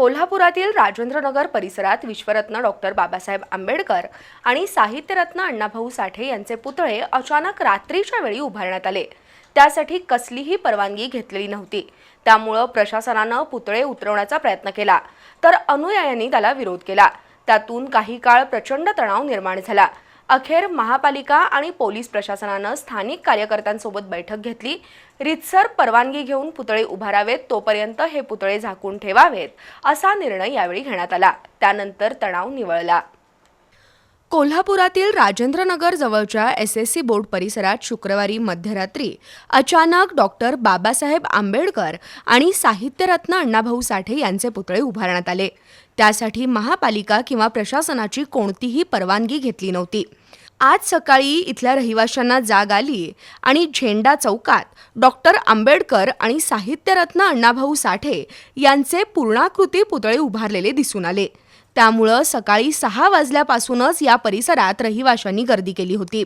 कोल्हापुरातील राजेंद्रनगर परिसरात विश्वरत्न डॉक्टर बाबासाहेब आंबेडकर आणि साहित्यरत्न अण्णाभाऊ साठे यांचे पुतळे अचानक रात्रीच्या वेळी उभारण्यात आले. त्यासाठी कसलीही परवानगी घेतलेली नव्हती. त्यामुळं प्रशासनानं पुतळे उतरवण्याचा प्रयत्न केला. तर अनुयायांनी त्याला विरोध केला. त्यातून काही काळ प्रचंड तणाव निर्माण झाला. अखेर महापालिका आणि पोलीस प्रशासनानं स्थानिक कार्यकर्त्यांसोबत बैठक घेतली. रितसर परवानगी घेऊन पुतळे उभारावेत तोपर्यंत हे पुतळे झाकून ठेवावेत असा निर्णय यावेळी घेण्यात आला. त्यानंतर तणाव निवळला. कोल्हापुरातील राजेंद्रनगर जवळच्या एस एस सी बोर्ड परिसरात शुक्रवारी मध्यरात्री अचानक डॉक्टर बाबासाहेब आंबेडकर आणि साहित्यरत्न अण्णाभाऊ साठे यांचे पुतळे उभारण्यात आले. त्यासाठी महापालिका किंवा प्रशासनाची कोणतीही परवानगी घेतली नव्हती. आज सकाळी इथल्या रहिवाशांना जाग आली आणि झेंडा चौकात डॉक्टर आंबेडकर आणि साहित्यरत्न अण्णाभाऊ साठे यांचे पूर्णाकृती पुतळे उभारलेले दिसून आले. त्यामुळं सकाळी सहा वाजल्यापासूनच या परिसरात रहिवाशांनी गर्दी केली होती.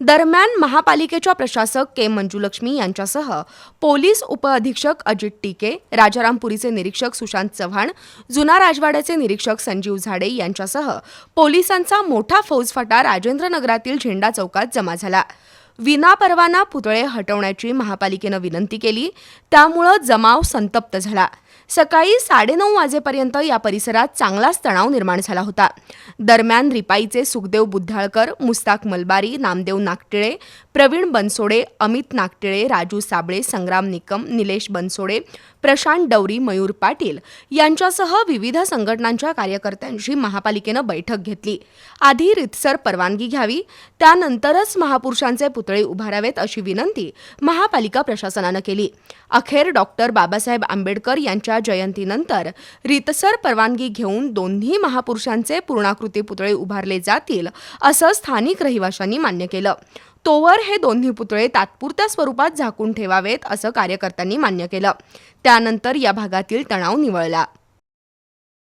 दरम्यान महापालिकेच्या प्रशासक के मंजुलक्ष्मी यांच्यासह पोलीस उपअधीक्षक अजित टीके राजारामपुरीचे निरीक्षक सुशांत चव्हाण जुना राजवाड्याचे निरीक्षक संजीव झाडे यांच्यासह पोलिसांचा मोठा फौजफाटा राजेंद्रनगरातील झेंडा चौकात जमा झाला. विनापरवाना पुतळे हटवण्याची महापालिकेनं विनंती केली. त्यामुळं जमाव संतप्त झाला. सकाळी साडेनऊ वाजेपर्यंत या परिसरात चांगलाच तणाव निर्माण झाला होता. दरम्यान रिपाईचे सुखदेव बुद्धाळकर मुस्ताक मलबारी नामदेव नागटिळे प्रवीण बनसोडे अमित नागटिळे राजू साबळे संग्राम निकम निलेश बनसोडे प्रशांत डवरी मयूर पाटील यांच्यासह विविध संघटनांच्या कार्यकर्त्यांशी महापालिकेनं बैठक घेतली. आधी रितसर परवानगी घ्यावी त्यानंतरच महापुरुषांचे पुतळे उभारावेत अशी विनंती महापालिका प्रशासनानं केली. अखेर डॉक्टर बाबासाहेब आंबेडकर यांच्या जयंतीनंतर रितसर परवानगी घेऊन दोन्ही महापुरुषांचे पूर्णाकृती पुतळे उभारले जातील असं स्थानिक रहिवाशांनी मान्य केलं. तोवर हे दोन्ही पुतळे तात्पुरत्या स्वरूपात झाकून ठेवावेत असं कार्यकर्त्यांनी मान्य केलं. त्यानंतर या भागातील तणाव निवळला.